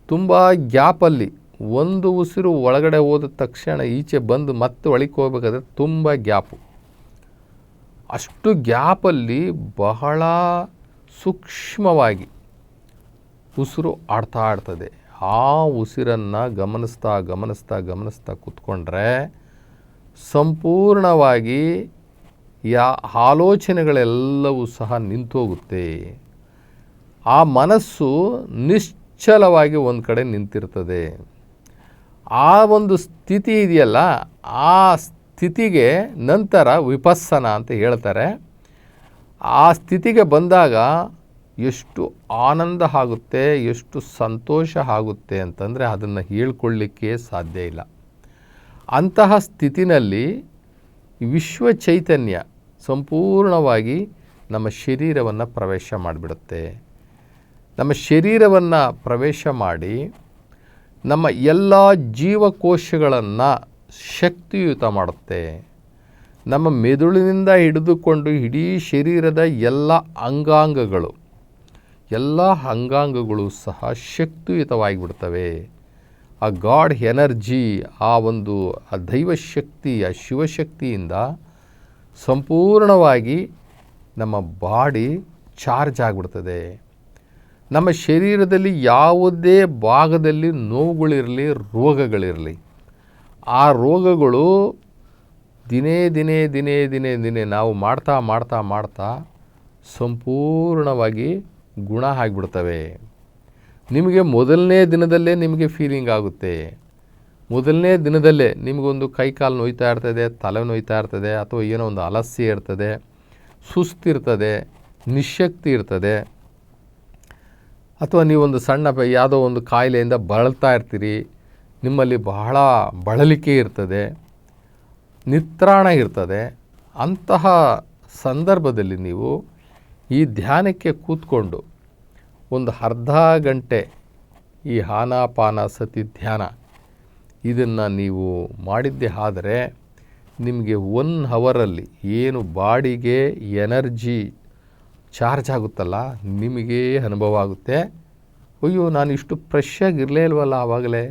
ತುಂಬ ಗ್ಯಾಪಲ್ಲಿ ಒಂದು ಉಸಿರು ಒಳಗಡೆ ಹೋದ ತಕ್ಷಣ ಈಚೆ ಬಂದು ಮತ್ತೆ ಒಳಕ್ಕೆ ಹೋಗ್ಬೇಕಾದ್ರೆ ತುಂಬ ಗ್ಯಾಪು. ಅಷ್ಟು ಗ್ಯಾಪಲ್ಲಿ ಬಹಳ ಸೂಕ್ಷ್ಮವಾಗಿ ಉಸಿರು ಆಡ್ತಾ ಆಡ್ತದೆ. ಆ ಉಸಿರನ್ನು ಗಮನಿಸ್ತಾ ಗಮನಿಸ್ತಾ ಗಮನಿಸ್ತಾ ಕೂತ್ಕೊಂಡ್ರೆ ಸಂಪೂರ್ಣವಾಗಿ ಯಾ ಆಲೋಚನೆಗಳೆಲ್ಲವೂ ಸಹ ನಿಂತೋಗುತ್ತೆ. ಆ ಮನಸ್ಸು ನಿಶ್ಚಲವಾಗಿ ಒಂದು ಕಡೆ ನಿಂತಿರ್ತದೆ. ಆ ಒಂದು ಸ್ಥಿತಿ ಇದೆಯಲ್ಲ, ಆ ಸ್ಥಿತಿಗೆ ನಂತರ ವಿಪಸ್ಸನ ಅಂತ ಹೇಳ್ತಾರೆ. ಆ ಸ್ಥಿತಿಗೆ ಬಂದಾಗ ಎಷ್ಟು ಆನಂದ ಆಗುತ್ತೆ, ಎಷ್ಟು ಸಂತೋಷ ಆಗುತ್ತೆ ಅಂತಂದರೆ ಅದನ್ನು ಹೇಳ್ಕೊಳ್ಳಿಕ್ಕೆ ಸಾಧ್ಯ ಇಲ್ಲ. ಅಂತಹ ಸ್ಥಿತಿನಲ್ಲಿ ವಿಶ್ವ ಚೈತನ್ಯ ಸಂಪೂರ್ಣವಾಗಿ ನಮ್ಮ ಶರೀರವನ್ನು ಪ್ರವೇಶ ಮಾಡಿಬಿಡುತ್ತೆ. ನಮ್ಮ ಶರೀರವನ್ನು ಪ್ರವೇಶ ಮಾಡಿ ನಮ್ಮ ಎಲ್ಲ ಜೀವಕೋಶಗಳನ್ನು ಶಕ್ತಿಯುತ ಮಾಡುತ್ತೆ. ನಮ್ಮ ಮೆದುಳಿನಿಂದ ಹಿಡಿದುಕೊಂಡು ಇಡೀ ಶರೀರದ ಎಲ್ಲ ಅಂಗಾಂಗಗಳು ಎಲ್ಲ ಅಂಗಾಂಗಗಳು ಸಹ ಶಕ್ತಿಯುತವಾಗಿಬಿಡ್ತವೆ. ಆ ಗಾಡ್ ಎನರ್ಜಿ, ಆ ಒಂದು ಆ ದೈವಶಕ್ತಿ, ಆ ಶಿವಶಕ್ತಿಯಿಂದ ಸಂಪೂರ್ಣವಾಗಿ ನಮ್ಮ ಬಾಡಿ ಚಾರ್ಜ್ ಆಗಿಬಿಡ್ತದೆ. ನಮ್ಮ ಶರೀರದಲ್ಲಿ ಯಾವುದೇ ಭಾಗದಲ್ಲಿ ನೋವುಗಳಿರಲಿ, ರೋಗಗಳಿರಲಿ, ಆ ರೋಗಗಳು ದಿನೇ ದಿನೇ ದಿನೇ ದಿನೇ ದಿನೇ ನಾವು ಮಾಡ್ತಾ ಮಾಡ್ತಾ ಮಾಡ್ತಾ ಸಂಪೂರ್ಣವಾಗಿ ಗುಣ ಆಗಿಬಿಡ್ತವೆ. ನಿಮಗೆ ಮೊದಲನೇ ದಿನದಲ್ಲೇ ನಿಮಗೆ ಫೀಲಿಂಗ್ ಆಗುತ್ತೆ. ಮೊದಲನೇ ದಿನದಲ್ಲೇ ನಿಮಗೊಂದು ಕೈ ಕಾಲು ನೋಯ್ತಾ ಇರ್ತದೆ, ತಲೆ ನೋಯ್ತಾ ಇರ್ತದೆ, ಅಥವಾ ಏನೋ ಒಂದು ಅಲಸ್ಯ ಇರ್ತದೆ ಸುಸ್ತಿರ್ತದೆ ನಿಶಕ್ತಿ ಇರ್ತದೆ. ಅಥವಾ ನೀವೊಂದು ಸಣ್ಣ ಯಾವುದೋ ಒಂದು ಕಾಯಿಲೆಯಿಂದ ಬಳಲ್ತಾ ಇರ್ತೀರಿ, ನಿಮ್ಮಲ್ಲಿ ಬಹಳ ಬಳಲಿಕೆ ಇರ್ತದೆ, ನಿತ್ರಾಣ ಇರ್ತದೆ. ಅಂತಹ ಸಂದರ್ಭದಲ್ಲಿ ನೀವು ಈ ಧ್ಯಾನಕ್ಕೆ ಕೂತ್ಕೊಂಡು ಒಂದು ಅರ್ಧ ಗಂಟೆ ಈ ಹಾನಾಪಾನ ಸತಿ ಧ್ಯಾನ ಇದನ್ನು ನೀವು ಮಾಡಿದ್ದೇ ಆದರೆ ನಿಮಗೆ ಒನ್ ಹವರಲ್ಲಿ ಏನು ಬಾಡಿಗೆ, ಎನರ್ಜಿ ಚಾರ್ಜ್ ಆಗುತ್ತಲ್ಲ, ನಿಮಗೆ ಅನುಭವ ಆಗುತ್ತೆ. ಅಯ್ಯೋ, ನಾನು ಇಷ್ಟು ಫ್ರೆಶ್ ಆಗಿರಲೇ ಇಲ್ವಲ್ಲ ಆವಾಗಲೇ?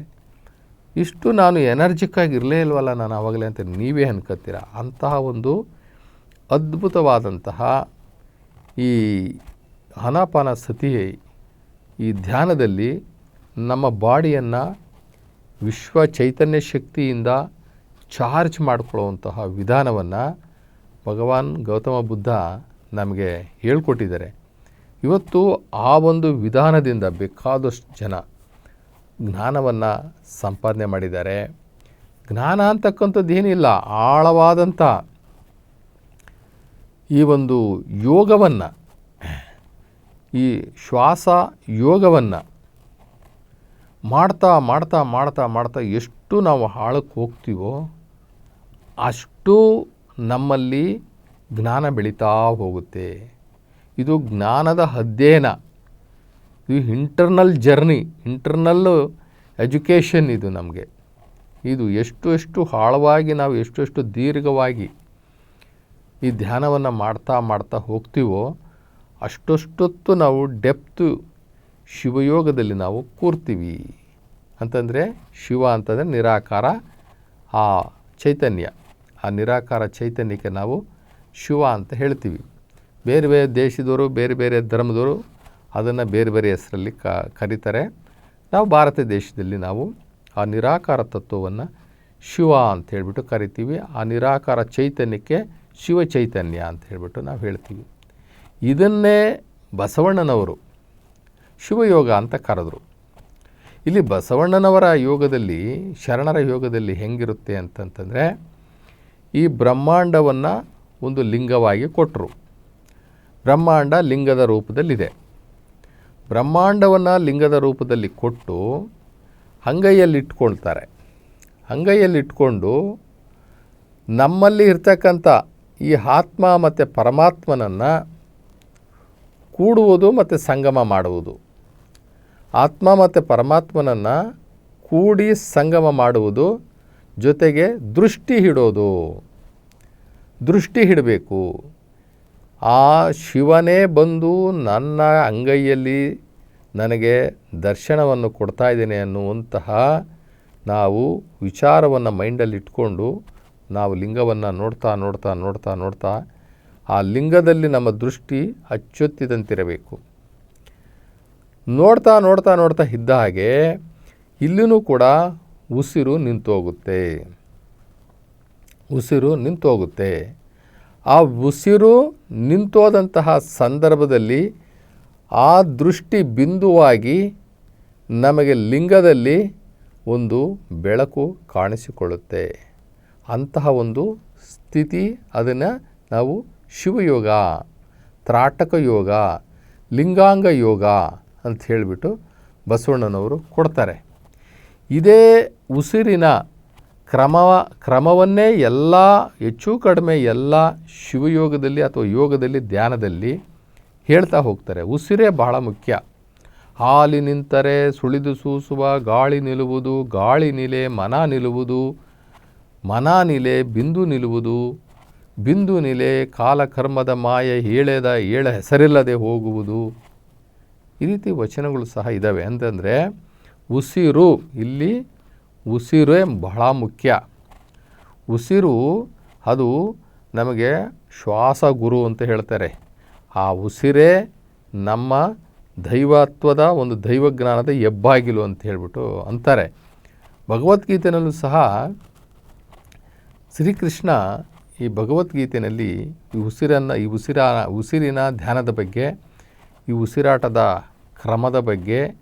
ಇಷ್ಟು ನಾನು ಎನರ್ಜಿಕ್ಕಾಗಿ ಇರಲೇ ಇಲ್ವಲ್ಲ ನಾನು ಆವಾಗಲೇ ಅಂತ ನೀವೇ ಅನ್ಕೋತೀರ ಅಂತಹ ಒಂದು ಅದ್ಭುತವಾದಂತಹ ಈ ಹನಾಪಾನ ಸತಿ ಈ ಧ್ಯಾನದಲ್ಲಿ ನಮ್ಮ ಬಾಡಿಯನ್ನು ವಿಶ್ವ ಚೈತನ್ಯ ಶಕ್ತಿಯಿಂದ ಚಾರ್ಜ್ ಮಾಡಿಕೊಳ್ಳುವಂತಹ ವಿಧಾನವನ್ನು ಭಗವಾನ್ ಗೌತಮ ಬುದ್ಧ ನಮಗೆ ಹೇಳ್ಕೊಟ್ಟಿದ್ದಾರೆ. ಇವತ್ತು ಆ ಒಂದು ವಿಧಾನದಿಂದ ಬೇಕಾದಷ್ಟು ಜನ ಜ್ಞಾನವನ್ನು ಸಂಪಾದನೆ ಮಾಡಿದ್ದಾರೆ. ಜ್ಞಾನ ಅಂತಕ್ಕಂಥದ್ದು ಏನಿಲ್ಲ ಆಳವಾದಂಥ ಈ ಒಂದು ಯೋಗವನ್ನು, ಈ ಶ್ವಾಸ ಯೋಗವನ್ನು ಮಾಡ್ತಾ ಮಾಡ್ತಾ ಮಾಡ್ತಾ ಮಾಡ್ತಾ ಎಷ್ಟು ನಾವು ಹಾಳಕ್ಕೆ ಹೋಗ್ತೀವೋ ಅಷ್ಟು ನಮ್ಮಲ್ಲಿ ಜ್ಞಾನ ಬೆಳೀತಾ ಹೋಗುತ್ತೆ. ಇದು ಜ್ಞಾನದ ಅಧ್ಯಯನ. ಇದು ಇಂಟರ್ನಲ್ ಜರ್ನಿ ಇಂಟರ್ನಲ್ ಎಜುಕೇಷನ್ ಇದು ನಮಗೆ. ಇದು ಎಷ್ಟು ಎಷ್ಟು ಆಳವಾಗಿ ನಾವು ಎಷ್ಟು ಎಷ್ಟು ದೀರ್ಘವಾಗಿ ಈ ಧ್ಯಾನವನ್ನು ಮಾಡ್ತಾ ಮಾಡ್ತಾ ಹೋಗ್ತೀವೋ, ಅಷ್ಟೊಷ್ಟೊತ್ತು ನಾವು ಡೆಪ್ತು ಶಿವಯೋಗದಲ್ಲಿ ನಾವು ಕೂರ್ತೀವಿ. ಅಂತಂದರೆ ಶಿವ ಅಂತಂದರೆ ನಿರಾಕಾರ ಆ ಚೈತನ್ಯ. ಆ ನಿರಾಕಾರ ಚೈತನ್ಯಕ್ಕೆ ನಾವು ಶಿವ ಅಂತ ಹೇಳ್ತೀವಿ. ಬೇರೆ ಬೇರೆ ದೇಶದವರು, ಬೇರೆ ಬೇರೆ ಧರ್ಮದವರು ಅದನ್ನು ಬೇರೆ ಬೇರೆ ಹೆಸರಲ್ಲಿ ಕರೀತಾರೆ. ನಾವು ಭಾರತ ದೇಶದಲ್ಲಿ ನಾವು ಆ ನಿರಾಕಾರ ತತ್ವವನ್ನು ಶಿವ ಅಂತ ಹೇಳಿಬಿಟ್ಟು ಕರಿತೀವಿ. ಆ ನಿರಾಕಾರ ಚೈತನ್ಯಕ್ಕೆ ಶಿವ ಚೈತನ್ಯ ಅಂತ ಹೇಳಿಬಿಟ್ಟು ನಾವು ಹೇಳ್ತೀವಿ. ಇದನ್ನೇ ಬಸವಣ್ಣನವರು ಶಿವಯೋಗ ಅಂತ ಕರೆದರು. ಇಲ್ಲಿ ಬಸವಣ್ಣನವರ ಯೋಗದಲ್ಲಿ, ಶರಣರ ಯೋಗದಲ್ಲಿ ಹೆಂಗಿರುತ್ತೆ ಅಂತಂತಂದರೆ, ಈ ಬ್ರಹ್ಮಾಂಡವನ್ನು ಒಂದು ಲಿಂಗವಾಗಿ ಕೊಟ್ಟರು ಬ್ರಹ್ಮಾಂಡ ಲಿಂಗದ ರೂಪದಲ್ಲಿದೆ. ಬ್ರಹ್ಮಾಂಡವನ್ನು ಲಿಂಗದ ರೂಪದಲ್ಲಿ ಕೊಟ್ಟು ಅಂಗೈಯಲ್ಲಿಟ್ಕೊಳ್ತಾರೆ ಇಟ್ಕೊಳ್ತಾರೆ ಅಂಗೈಯಲ್ಲಿ ಇಟ್ಕೊಂಡು ನಮ್ಮಲ್ಲಿ ಇರ್ತಕ್ಕಂಥ ಈ ಆತ್ಮ ಮತ್ತು ಪರಮಾತ್ಮನನ್ನು ಕೂಡುವುದು ಮತ್ತು ಸಂಗಮ ಮಾಡುವುದು. ಆತ್ಮ ಮತ್ತು ಪರಮಾತ್ಮನನ್ನು ಕೂಡಿ ಸಂಗಮ ಮಾಡುವುದು ಜೊತೆಗೆ ದೃಷ್ಟಿ ಹಿಡೋದು. ದೃಷ್ಟಿ ಹಿಡಬೇಕು. ಆ ಶಿವನೇ ಬಂದು ನನ್ನ ಅಂಗೈಯಲ್ಲಿ ನನಗೆ ದರ್ಶನವನ್ನು ಕೊಡ್ತಾ ಇದ್ದೇನೆ ಅನ್ನುವಂತಹ ನಾವು ವಿಚಾರವನ್ನು ಮೈಂಡಲ್ಲಿ ಇಟ್ಕೊಂಡು ನಾವು ಲಿಂಗವನ್ನು ನೋಡ್ತಾ ನೋಡ್ತಾ ನೋಡ್ತಾ ನೋಡ್ತಾ ಆ ಲಿಂಗದಲ್ಲಿ ನಮ್ಮ ದೃಷ್ಟಿ ಅಚ್ಚೊತ್ತಿದಂತಿರಬೇಕು. ನೋಡ್ತಾ ನೋಡ್ತಾ ನೋಡ್ತಾ ಇದ್ದ ಹಾಗೆ ಇಲ್ಲಿನೂ ಕೂಡ ಉಸಿರು ನಿಂತೋಗುತ್ತೆ. ಉಸಿರು ನಿಂತೋಗುತ್ತೆ. ಆ ಉಸಿರು ನಿಂತೋದಂತಹ ಸಂದರ್ಭದಲ್ಲಿ ಆ ದೃಷ್ಟಿ ಬಿಂದುವಾಗಿ ನಮಗೆ ಲಿಂಗದಲ್ಲಿ ಒಂದು ಬೆಳಕು ಕಾಣಿಸಿಕೊಳ್ಳುತ್ತೆ. ಅಂತಹ ಒಂದು ಸ್ಥಿತಿ ಅದನ್ನು ನಾವು ಶಿವಯೋಗ, ತ್ರಾಟಕ ಯೋಗ, ಲಿಂಗಾಂಗ ಯೋಗ ಅಂತ ಹೇಳಿಬಿಟ್ಟು ಬಸವಣ್ಣನವರು ಕೊಡ್ತಾರೆ. ಇದೇ ಉಸಿರಿನ ಕ್ರಮ, ಕ್ರಮವನ್ನೇ ಎಲ್ಲ, ಹೆಚ್ಚು ಕಡಿಮೆ ಎಲ್ಲ ಶಿವಯೋಗದಲ್ಲಿ ಅಥವಾ ಯೋಗದಲ್ಲಿ, ಧ್ಯಾನದಲ್ಲಿ ಹೇಳ್ತಾ ಹೋಗ್ತಾರೆ. ಉಸಿರೇ ಬಹಳ ಮುಖ್ಯ. ಹಾಲಿ ನಿಂತರೆ ಸುಳಿದು ಸೂಸುವ, ಗಾಳಿ ನಿಲ್ಲುವುದು, ಗಾಳಿ ನಿಲೆ ಮನ ನಿಲ್ಲುವುದು ಮನ ನಿಲೆ ಬಿಂದು ನಿಲ್ಲುವುದು ಬಿಂದು ನಿಲೆ ಕಾಲಕರ್ಮದ ಮಾಯ ಹೇಳದ ಏಳ ಹೆಸರಿಲ್ಲದೆ ಹೋಗುವುದು. ಈ ರೀತಿ ವಚನಗಳು ಸಹ ಇದ್ದಾವೆ ಅಂತಂದರೆ, ಉಸಿರು, ಇಲ್ಲಿ ಉಸಿರೇ ಬಹಳ ಮುಖ್ಯ. ಉಸಿರು, ಅದು ನಮಗೆ ಶ್ವಾಸ ಗುರು ಅಂತ ಹೇಳ್ತಾರೆ. ಆ ಉಸಿರೇ ನಮ್ಮ ದೈವತ್ವದ ಒಂದು ದೈವಜ್ಞಾನದ ಹೆಬ್ಬಾಗಿಲು ಅಂತ ಹೇಳ್ಬಿಟ್ಟು ಅಂತಾರೆ. ಭಗವದ್ಗೀತೆಯಲ್ಲೂ ಸಹ ಶ್ರೀಕೃಷ್ಣ ಈ ಭಗವದ್ಗೀತೆಯಲ್ಲಿ ಈ ಉಸಿರನ್ನು, ಈ ಉಸಿರ, ಉಸಿರಿನ ಧ್ಯಾನದ ಬಗ್ಗೆ, ಈ ಉಸಿರಾಟದ ಕ್ರಮದ ಬಗ್ಗೆ,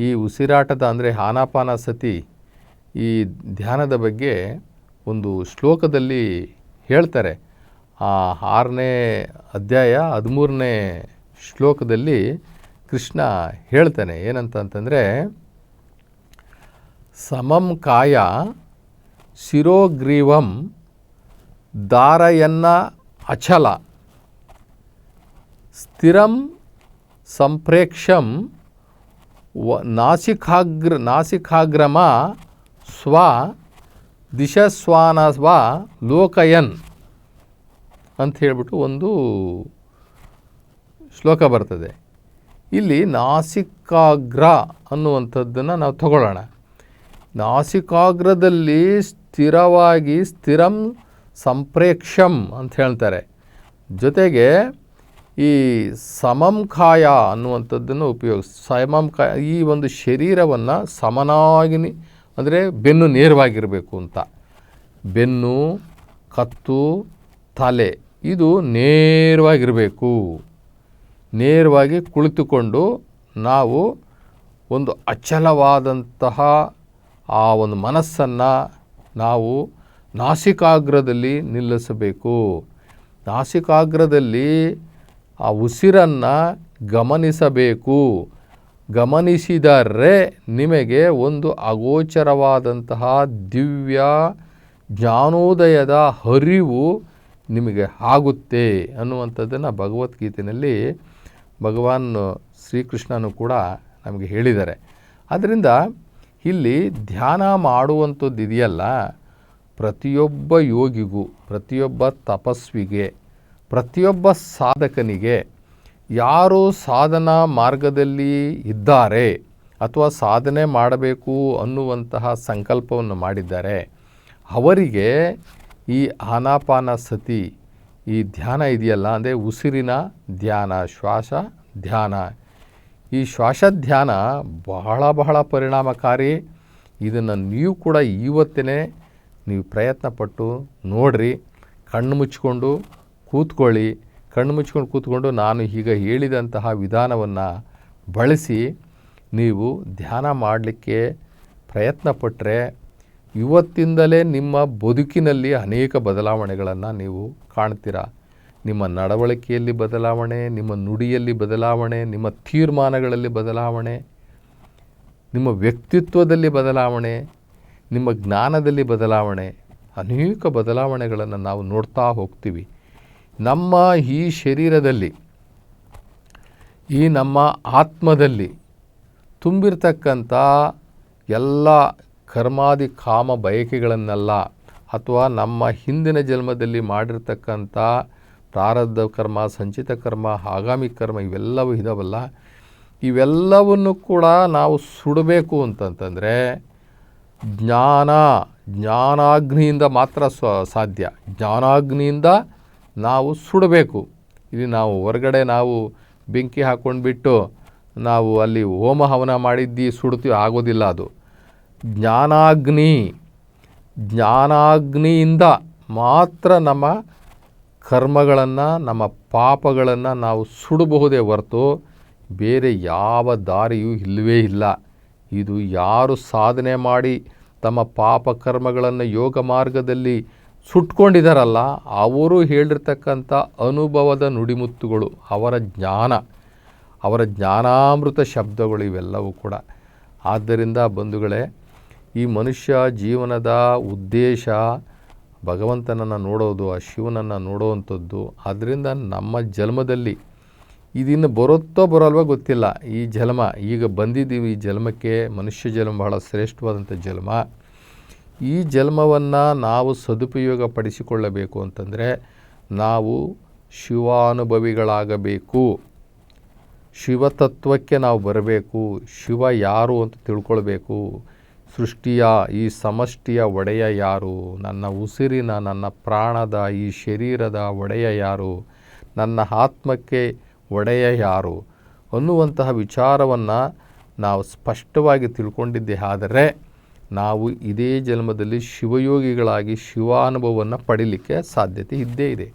ಈ ಉಸಿರಾಟದ ಅಂದರೆ ಆನಾಪಾನ ಸತಿ ಈ ಧ್ಯಾನದ ಬಗ್ಗೆ ಒಂದು ಶ್ಲೋಕದಲ್ಲಿ ಹೇಳ್ತಾರೆ. ಆ ಆರನೇ ಅಧ್ಯಾಯ ಹದಿಮೂರನೇ ಶ್ಲೋಕದಲ್ಲಿ ಕೃಷ್ಣ ಹೇಳ್ತಾನೆ. ಏನಂತ ಅಂತಂದರೆ, ಸಮಂ ಕಾಯ ಶಿರೋಗ್ರೀವಂ ದಾರಯನ್ನ ಅಚಲ. ಸ್ಥಿರಂ ಸಂಪ್ರೇಕ್ಷಂ ವ ನಾಸಿಕಾಗ್ರ ನಾಸಿಕಾಗ್ರಮ ಸ್ವ ದಿಶಸ್ವಾನಸ್ವ ಲೋಕಯನ್ ಅಂತ ಹೇಳ್ಬಿಟ್ಟು ಒಂದು ಶ್ಲೋಕ ಬರ್ತದೆ. ಇಲ್ಲಿ ನಾಸಿಕಾಗ್ರ ಅನ್ನುವಂಥದ್ದನ್ನು ನಾವು ತಗೊಳ್ಳೋಣ. ನಾಸಿಕಾಗ್ರದಲ್ಲಿ ಸ್ಥಿರವಾಗಿ ಸ್ಥಿರಂ ಸಂಪ್ರೇಕ್ಷಂ ಅಂತ ಹೇಳ್ತಾರೆ. ಜೊತೆಗೆ ಈ ಸಮಂಕಾಯ ಅನ್ನುವಂಥದ್ದನ್ನು ಉಪಯೋಗಿಸಿ, ಸಮಂ ಕಾಯ ಈ ಒಂದು ಶರೀರವನ್ನು ಸಮನಾಗಿ ಅಂದರೆ ಬೆನ್ನು ನೇರವಾಗಿರಬೇಕು ಅಂತ. ಬೆನ್ನು, ಕತ್ತು, ತಲೆ, ಇದು ನೇರವಾಗಿರಬೇಕು. ನೇರವಾಗಿ ಕುಳಿತುಕೊಂಡು ನಾವು ಒಂದು ಅಚಲವಾದಂತಹ ಆ ಒಂದು ಮನಸ್ಸನ್ನು ನಾವು ನಾಸಿಕಾಗ್ರದಲ್ಲಿ ನಿಲ್ಲಿಸಬೇಕು. ನಾಸಿಕಾಗ್ರದಲ್ಲಿ ಆ ಉಸಿರನ್ನು ಗಮನಿಸಬೇಕು. ಗಮನಿಸಿದರೆ ನಿಮಗೆ ಒಂದು ಅಗೋಚರವಾದಂತಹ ದಿವ್ಯ ಜ್ಞಾನೋದಯದ ಹರಿವು ನಿಮಗೆ ಆಗುತ್ತೆ ಅನ್ನುವಂಥದ್ದನ್ನು ಭಗವದ್ಗೀತೆಯಲ್ಲಿ ಭಗವಾನ್ ಶ್ರೀಕೃಷ್ಣನು ಕೂಡ ನಮಗೆ ಹೇಳಿದ್ದಾರೆ. ಆದ್ದರಿಂದ ಇಲ್ಲಿ ಧ್ಯಾನ ಮಾಡುವಂಥದ್ದು ಇದೆಯಲ್ಲ, ಪ್ರತಿಯೊಬ್ಬ ಯೋಗಿಗೂ, ಪ್ರತಿಯೊಬ್ಬ ತಪಸ್ವಿಗೆ, ಪ್ರತಿಯೊಬ್ಬ ಸಾಧಕನಿಗೆ ಯಾರು ಸಾಧನಾ ಮಾರ್ಗದಲ್ಲಿ ಇದ್ದಾರೆ ಅಥವಾ ಸಾಧನೆ ಮಾಡಬೇಕು ಅನ್ನುವಂತಹ ಸಂಕಲ್ಪವನ್ನು ಮಾಡಿದ್ದಾರೆ, ಅವರಿಗೆ ಈ ಆನಾಪಾನ ಸತಿ, ಈ ಧ್ಯಾನ ಇದೆಯಲ್ಲ ಅಂದರೆ ಉಸಿರಿನ ಧ್ಯಾನ, ಶ್ವಾಸ ಧ್ಯಾನ ಈ ಶ್ವಾಸ ಧ್ಯಾನ ಬಹಳ ಬಹಳ ಪರಿಣಾಮಕಾರಿ. ಇದನ್ನು ನೀವು ಕೂಡ ಇವತ್ತೇ ನೀವು ಪ್ರಯತ್ನಪಟ್ಟು ನೋಡ್ರಿ, ಕಣ್ಣು ಮುಚ್ಕೊಂಡು ಕೂತ್ಕೊಳ್ಳಿ. ಕಣ್ಣು ಮುಚ್ಕೊಂಡು ಕೂತ್ಕೊಂಡು ನಾನು ಈಗ ಹೇಳಿದಂತಹ ವಿಧಾನವನ್ನು ಬಳಸಿ ನೀವು ಧ್ಯಾನ ಮಾಡಲಿಕ್ಕೆ ಪ್ರಯತ್ನಪಟ್ಟರೆ ಇವತ್ತಿಂದಲೇ ನಿಮ್ಮ ಬದುಕಿನಲ್ಲಿ ಅನೇಕ ಬದಲಾವಣೆಗಳನ್ನು ನೀವು ಕಾಣ್ತೀರಾ? ನಿಮ್ಮ ನಡವಳಿಕೆಯಲ್ಲಿ ಬದಲಾವಣೆ, ನಿಮ್ಮ ನುಡಿಯಲ್ಲಿ ಬದಲಾವಣೆ, ನಿಮ್ಮ ತೀರ್ಮಾನಗಳಲ್ಲಿ ಬದಲಾವಣೆ, ನಿಮ್ಮ ವ್ಯಕ್ತಿತ್ವದಲ್ಲಿ ಬದಲಾವಣೆ, ನಿಮ್ಮ ಜ್ಞಾನದಲ್ಲಿ ಬದಲಾವಣೆ, ಅನೇಕ ಬದಲಾವಣೆಗಳನ್ನು ನಾವು ನೋಡ್ತಾ ಹೋಗ್ತೀವಿ. ನಮ್ಮ ಈ ಶರೀರದಲ್ಲಿ, ಈ ನಮ್ಮ ಆತ್ಮದಲ್ಲಿ ತುಂಬಿರ್ತಕ್ಕಂಥ ಎಲ್ಲ ಕರ್ಮಾದಿ ಕಾಮ ಬಯಕೆಗಳನ್ನೆಲ್ಲ ಅಥವಾ ನಮ್ಮ ಹಿಂದಿನ ಜನ್ಮದಲ್ಲಿ ಮಾಡಿರ್ತಕ್ಕಂಥ ಪ್ರಾರಬ್ಧ ಕರ್ಮ, ಸಂಚಿತ ಕರ್ಮ, ಆಗಾಮಿ ಕರ್ಮ ಇವೆಲ್ಲವೂ ಇದಾವಲ್ಲ. ಇವೆಲ್ಲವನ್ನು ಕೂಡ ನಾವು ಸುಡಬೇಕು ಅಂತಂತಂದರೆ ಜ್ಞಾನ, ಜ್ಞಾನಾಗ್ನಿಯಿಂದ ಮಾತ್ರ ಸ್ವ, ಸಾಧ್ಯ. ಜ್ಞಾನಾಗ್ನಿಯಿಂದ ನಾವು ಸುಡಬೇಕು. ಇಲ್ಲಿ ನಾವು ಹೊರಗಡೆ ನಾವು ಬೆಂಕಿ ಹಾಕ್ಕೊಂಡ್ಬಿಟ್ಟು ನಾವು ಅಲ್ಲಿ ಹೋಮ ಹವನ ಮಾಡಿದ್ದು ಸುಡ್ತೀವಿ, ಆಗೋದಿಲ್ಲ ಅದು. ಜ್ಞಾನಾಗ್ನಿ, ಜ್ಞಾನಾಗ್ನಿಯಿಂದ ಮಾತ್ರ ನಮ್ಮ ಕರ್ಮಗಳನ್ನು, ನಮ್ಮ ಪಾಪಗಳನ್ನು ನಾವು ಸುಡಬಹುದೇ ಹೊರತು ಬೇರೆ ಯಾವ ದಾರಿಯೂ ಇಲ್ಲವೇ ಇಲ್ಲ. ಇದು ಯಾರು ಸಾಧನೆ ಮಾಡಿ ತಮ್ಮ ಪಾಪ ಕರ್ಮಗಳನ್ನು ಯೋಗ ಮಾರ್ಗದಲ್ಲಿ ಸುಟ್ಕೊಂಡಿದ್ದಾರಲ್ಲ ಅವರು ಹೇಳಿರ್ತಕ್ಕಂಥ ಅನುಭವದ ನುಡಿಮುತ್ತುಗಳು, ಅವರ ಜ್ಞಾನ. ಅವರ ಜ್ಞಾನಾಮೃತ ಶಬ್ದಗಳು ಇವೆಲ್ಲವೂ ಕೂಡ. ಆದ್ದರಿಂದ ಬಂಧುಗಳೇ, ಈ ಮನುಷ್ಯ ಜೀವನದ ಉದ್ದೇಶ ಭಗವಂತನನ್ನು ನೋಡೋದು, ಆ ಶಿವನನ್ನು ನೋಡೋವಂಥದ್ದು ಆದ್ದರಿಂದ ನಮ್ಮ ಜನ್ಮದಲ್ಲಿ ಇದಿನ್ನು ಬರುತ್ತೋ ಬರೋಲ್ವೋ ಗೊತ್ತಿಲ್ಲ. ಈ ಜನ್ಮ, ಈಗ ಬಂದಿದ್ದೀವಿ, ಈ ಜನ್ಮಕ್ಕೆ ಮನುಷ್ಯ ಜನ್ಮ ಬಹಳ ಶ್ರೇಷ್ಠವಾದಂಥ ಜನ್ಮ. ಈ ಜನ್ಮವನ್ನು ನಾವು ಸದುಪಯೋಗ ಪಡಿಸಿಕೊಳ್ಳಬೇಕು ಅಂತಂದರೆ ನಾವು ಶಿವಾನುಭವಿಗಳಾಗಬೇಕು. ಶಿವತತ್ವಕ್ಕೆ ನಾವು ಬರಬೇಕು. ಶಿವ ಯಾರು ಅಂತ ತಿಳ್ಕೊಳ್ಬೇಕು. ಸೃಷ್ಟಿಯ, ಈ ಸಮಷ್ಟಿಯ ಒಡೆಯ ಯಾರು? ನನ್ನ ಉಸಿರಿನ, ನನ್ನ ಪ್ರಾಣದ, ಈ ಶರೀರದ ಒಡೆಯ ಯಾರು? ನನ್ನ ಆತ್ಮಕ್ಕೆ ಒಡೆಯ ಯಾರು? ಅನ್ನುವಂತಹ ವಿಚಾರವನ್ನು ನಾವು ಸ್ಪಷ್ಟವಾಗಿ ತಿಳ್ಕೊಂಡಿದ್ದೆ. ಆದರೆ ನಾವು ಇದೇ ಜನ್ಮದಲ್ಲಿ ಶಿವಯೋಗಿಗಳಾಗಿ ಶಿವಾನುಭವವನ್ನು ಪಡೀಲಿಕ್ಕೆ ಸಾಧ್ಯತೆ ಇದ್ದೇ ಇದೆ.